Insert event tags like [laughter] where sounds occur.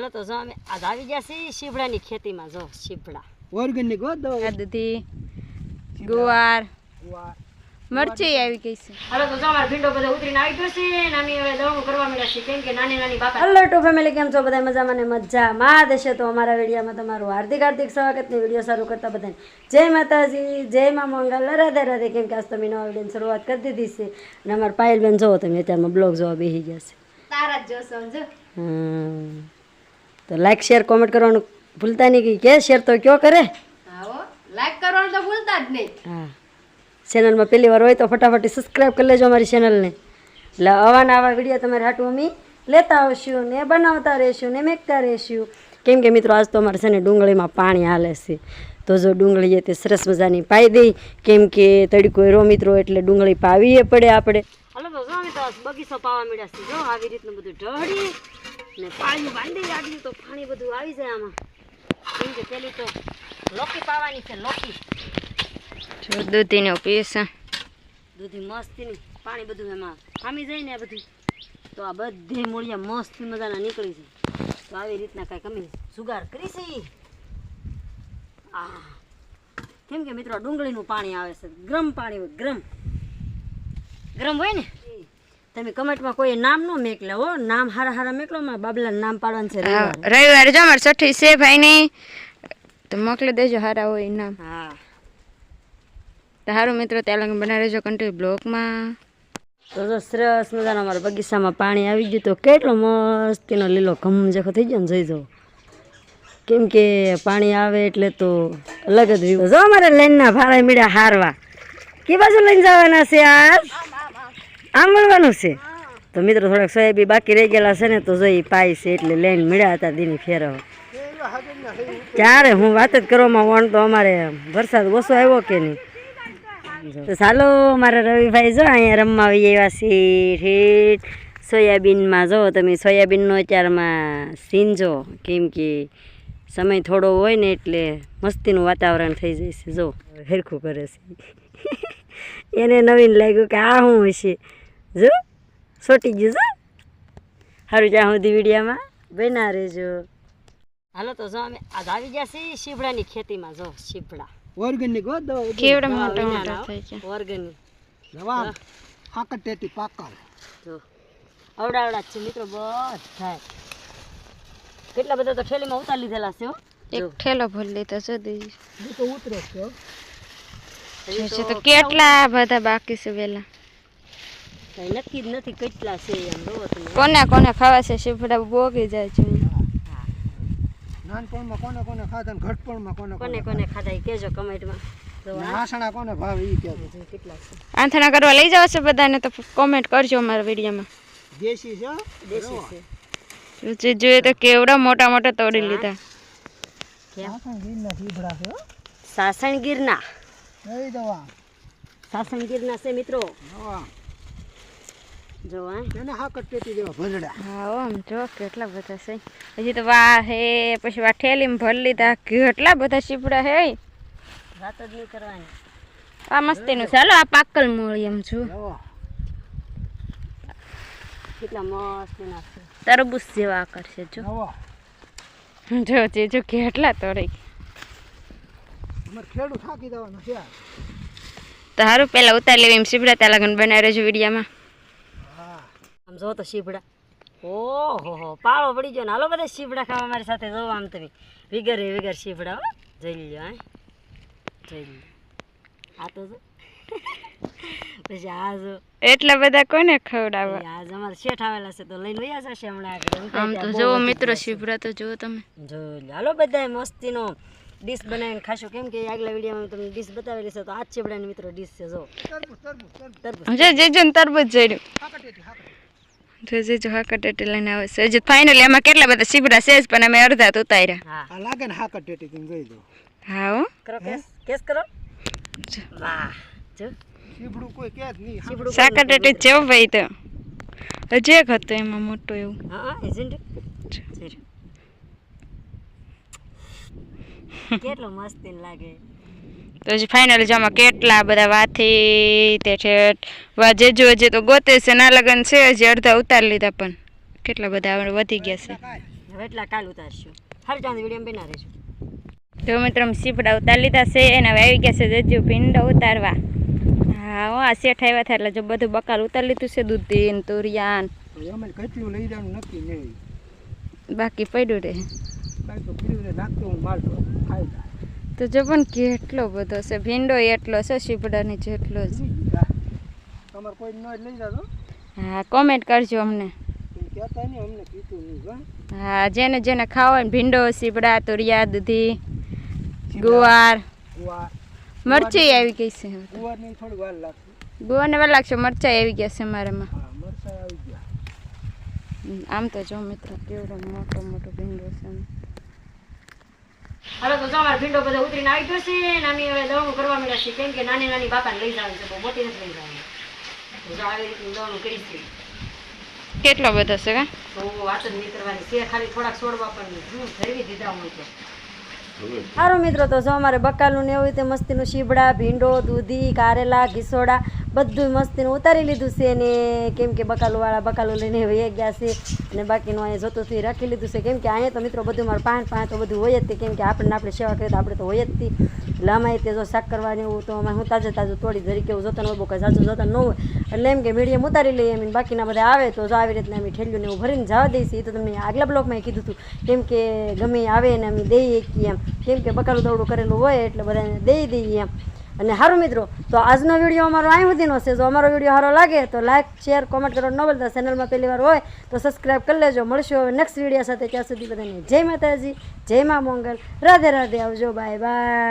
હાલો તો જો અમે આજ આવી ગયા છીએ શીભડાની ખેતીમાં. જો શીભડા ઓર્ગેનિક હો દવા. આ ગુવાર. મરચી આવી ગઈ છે. હવે તો જો અમાર ભીંડો બધો ઉતરીને આવી ગયો છે. નાની હવે દવણું કરવા મળ્યા છે કેમ કે નાની નાની બાપા હલો ટુ ફેમિલી કેમ છો? બધા મજામાં ને મજામાં દેશે તો અમારા વિડીયોમાં તમારું હાર્દિક હાર્દિક સ્વાગત ને વીડિયો શરૂ કરતા બધાને. જય માતાજી જય મા મંગલ. રાધે રાધે. કેમ કે આજ તમે નવા વિડીયોની શરૂઆત કરી દીધી છે. અને અમારા પાયલબેન જોવો તમે અત્યારમાં બ્લોગ જોવા બેસી ગયા છે. તારા જ જોશો સમજો હમ. તો લાઈક શેર કોમેન્ટ કરવાનું ભૂલતા નહીં કે કે શેર તો કયો કરે? લાઈક કરવાનું તો ભૂલતા જ નહીં. હા. ચેનલમાં પહેલી વાર હોય તો ફટાફટ સબસ્ક્રાઈબ કરી લેજો અમારી ચેનલને એટલે આવાના આવા વીડિયો તમારે હાટું અમે લેતા આવશું ને બનાવતા રહીશું ને મેકતા રહીશું. કેમ કે મિત્રો આજ તો અમારે છે ને ડુંગળીમાં પાણી હાલે છે. તો જો ડુંગળી તે સરસ મજાની પાઈ દઈ. કેમ કે તડકો એરો મિત્રો એટલે ડુંગળી પાવીએ પડે આપણે. હાલો તો જો મિત્રો બગીચો પાવા મળ્યા છે. જો આવી રીતનું બધું ઢળી. ને પાણી બાંધી લાગ્યું તો પાણી બધું આવી જાય આમાં. કેમ કે પેલી તો લોકી પાવાની છે લોકી. જો દૂધીનો પીસ. દૂધી મસ્તીની પાણી બધું એમાં ખામી જાય ને આ બધું. તો આ બધી મૂળિયા મસ્ત મજાના નીકળી છે. તો આવી રીતના કાંઈક અમે સુગાર કરી છે. આ કેમ કે મિત્રો ડુંગળીનું પાણી આવે છે. ગરમ પાણી હોય ગરમ. ગરમ હોય ને. તમે કમેન્ટમાં કોઈ નામ નો મેકલે હો નામ હારા હારા મેકલો માં બાબલા નામ પાડવાનું છે રવિવારે. જો અમારે છઠ્ઠી છે ભાઈ ની તો મોકલી દેજો હારા હોય નામ. હા. સારું મિત્રો ત્યાં લગન બનાવી રહેજો કન્ટિન્યુ બ્લોગમાં. તો જો સરસ મજાના અમારા બગીચામાં પાણી આવી ગયું તો કેટલો મસ્ત એનો લીલો ઘમ જેખો થઈ ગયો ને જોઈ જવું કેમ કે પાણી આવે એટલે તો અલગ જ વ્યૂ જો અમારે લાઈનના ભાડા મીડા હારવા. કે બાજુ લઈને જવાના છે આજ આમ મળવાનું છે? તો મિત્રો થોડાક સોયાબી બાકી રહી ગયેલા છે ને, તો જોઈ પાય છે એટલે લઈને મળ્યા હતા દીની ફેરવા ક્યારે? હું વાત જ કરવામાં વણ તો અમારે વરસાદ ઓછો આવ્યો કે નહીં? તો ચાલો, મારા રવિભાઈ જો અહીંયા રમવા આવી એવા ઠેઠ, સોયાબીનમાં જો તમે સોયાબીનનો અત્યારમાં સીન જો, કેમ કે સમય થોડો હોય ને એટલે મસ્તીનું વાતાવરણ થઈ જાય છે, જો. હેરખું કરે છે. [laughs] એને નવીન લાગ્યું કે આ શું હશે. જો સોટી ગયું જો સારું જ્યાં સુધી વિડીયામાં બના રહેજો. હાલો તો જો અમે આજ આવી ગયા છીએ શીપડાની ખેતીમાં જો શીપડા ઓર્ગેનિક હો દવા કેવડા મોટા મોટા થઈ ગયા ઓર્ગેનિક. દવા હાકર તેતી પાકલ જો. અવડા અવડા છે મિત્રો બધા કેટલા બધા તો ઠેલીમાં ઉતારી લીધેલા છે હો. એક ઠેલો ભરી લીધો છે દીદી હું તો ઉતરે છે છે તો કેટલા બધા બાકી છે વેલા? કઈ નક્કી જ નથી કેટલા છે એમ જોવો તમે. કોને કોને ખાવા છે? શીફડા બોગી જાય છે. નાનપણમાં કોને કોને ખાધા ને ઘટપણમાં કોને કોને કોને ખાધા એ કહેજો કમેન્ટમાં. જો આ કોને ભાવે ઈ કે કેટલા છે? આંથણા કરવા લઈ જાવ છે બધાને તો કોમેન્ટ કરજો અમારા વિડીયોમાં. દેશી છે? દેશી છે. જે જોઈએ તો કેવડા મોટા મોટા તોડી લીધા. સાસણ ગીરના સીભડા છે સાસણગીરના. દવા સાસણગીરના છે મિત્રો. જો એને જેવા ભજડા હા હો, જો કેટલા બધા છે. હજી તો વાહ હે પછી વા ઠેલીમાં ભરી લીધા. કેટલા બધા શીપડા હે. વાત જ નહીં કરવાની. આ મસ્તીનું ચાલો આ પાકલ મોળી એમ છું. કેટલા મસ્ત તરબૂચ જેવા કરશે જો. જો. જે જો કેટલા તોડી. તારું ખેડૂત થાકી દેવાના છે તો પહેલાં ઉતારી લેવી એમ શીપડા ત્યાં લગન બનાવી છું વિડીયામાં. આમ જો તો શીપડા ઓહો હો પાળો પડી ગયો ને. હાલો બધા શીપડા ખાવા મારી સાથે જો આમ તમે. વિગર એ વિગર શીપડા હો. જોઈ લ્યો હા. જોઈ લ્યો. આ તો જો. પછી આ જો. એટલા બધા કોને ખવડાવવા? આજ અમારે શેઠ આવેલા છે તો લઈને વયા જશે હમણાં આગળ. આમ તો જો મિત્રો શીપડા તો જો તમે. જો હાલો બધા મસ્તીનો ડીશ બનાવીને ખાશો. કેમ કે આગલા વિડીયોમાં તમને ડીશ બતાવેલી છે તો આ જ મિત્રો ડીશ છે જો. તરબૂચ તરબૂચ તરબૂચ. તરબૂચ જે જે જો ને હાકર જો જો લઈને આવે છે. હજી ફાઇનલી એમાં કેટલા બધા શીપડા છે પણ અમે અડધા તો ઉતાર્યા. હા. લાગે ને હા કટેટી તમે જોઈ દો હા હો. કરો કેસ કેસ કરો. વાહ. જો. સીભડું કોઈ કે જ નહીં ચીપડું સાકર ટેટી જેવો ભાઈ તો. હજી એક હતો એમાં મોટું એવું. હા હા એજન્ટ કેટલો મસ્ત લાગે. તો હજી ફાઇનલી જમાં કેટલા બધા વાથી તે ઠેઠ વા જે જો જે તો ગોતે છે ના લગન છે હજી અડધા ઉતારી લીધા પણ. કેટલા બધા આપણે વધી ગયા છે. એટલા કાલ ઉતારશું. હર ચાંદ વીડિયો બના રહેશું. જો મિત્રો સીપડા ઉતાર લીધા છે એના હવે આવી ગયા છે જજુ ભીંડો ઉતારવા. હા હો આ શેઠ આવ્યા હતા એટલે જો બધું બકાલ ઉતારી લીધું છે દૂધી ને તુરિયાન કેટલું લઈ જવાનું નક્કી નહીં. બાકી પડ્યું રહે. પીવું નાખતો હું મારતો ખાઈ તો જો પણ કેટલો બધો છે. ભીંડો એટલો છે સીપડાની જેટલો જ હા. કોમેન્ટ કરજો અમને. હા. જેને જેને ખાવા હોય ભીંડો સીપડા તુરિયા દૂધી ગુવાર. મરચી આવી ગઈ છે ગુવારને વાર લાગશે. મરચાઈ આવી ગયા છે મારામાં. આવી ગયા. આમ તો જો મિત્રો કેવડો મોટો મોટો ભીંડો છે. હવે તો સવાર ભીંડો બધો ઉતરીને આવી ગયો છે નાની અમે હવે દવાનું કરવા મળ્યા છે કેમ કે નાની નાની બાપાને લઈ જવાનું છે બહુ મોટી નથી લઈ જવાનું. તો જો આવી રીતનું દવાનું કરી છે. કેટલો બધો છે કા? તો વાત જ નહીં કરવાની. છે ખાલી થોડાક છોડવા પણ હું ફેરવી દીધા હોય તો. સારું મિત્રો તો જો અમારે બકાલું ને એવું રીતે મસ્તીનું શીબડા ભીંડો દૂધી કારેલા ઘીસોડા બધું મસ્તીને ઉતારી લીધું છે ને કેમ કે બકાલુવાળા બકાલું લઈને વહી ગયા છે અને બાકીનું અહીંયા જોતું થઈ રાખી લીધું છે. કેમ કે અહીંયા તો મિત્રો બધું મારું પાણ પાણી તો બધું હોય જ તે. કેમ કે આપણને આપણે સેવા કરીએ તો આપણે તો હોય જ હતી એટલે આમાં તે જો શાક કરવાની એવું તો અમે હું તાજે તાજું તોડી ધરી કે એવું જોતા હોય, બહુ કાંઈ સાચું જોતા ન હોય. એટલે એમ કે મીડિયમ ઉતારી લઈએ એમ. બાકીના બધા આવે તો જો આવી રીતના અમે ઠેલ્યું ને એવું ભરીને જવા દઈશું એ તો તમને આગલા બ્લોકમાં કીધું હતું. કેમ કે ગમે આવે ને અમે દઈએ કે એમ. કેમ કે બકાલું દવડું કરેલું હોય એટલે બધાને દઈ દઈએ એમ. અને સારું મિત્રો, તો આજનો વીડિયો અમારો અહીં સુધીનો છે. જો અમારો વીડિયો સારો લાગે તો લાઇક શેર કોમેન્ટ કરો. ન બોલતા ચેનલમાં પહેલી વાર હોય તો સબસ્ક્રાઈબ કરી લેજો. મળશું હવે નેક્સ્ટ વીડિયો સાથે. ત્યાં સુધી બધાને જય માતાજી, જય મા મોંગલ. રાધે રાધે. આવજો. Bye bye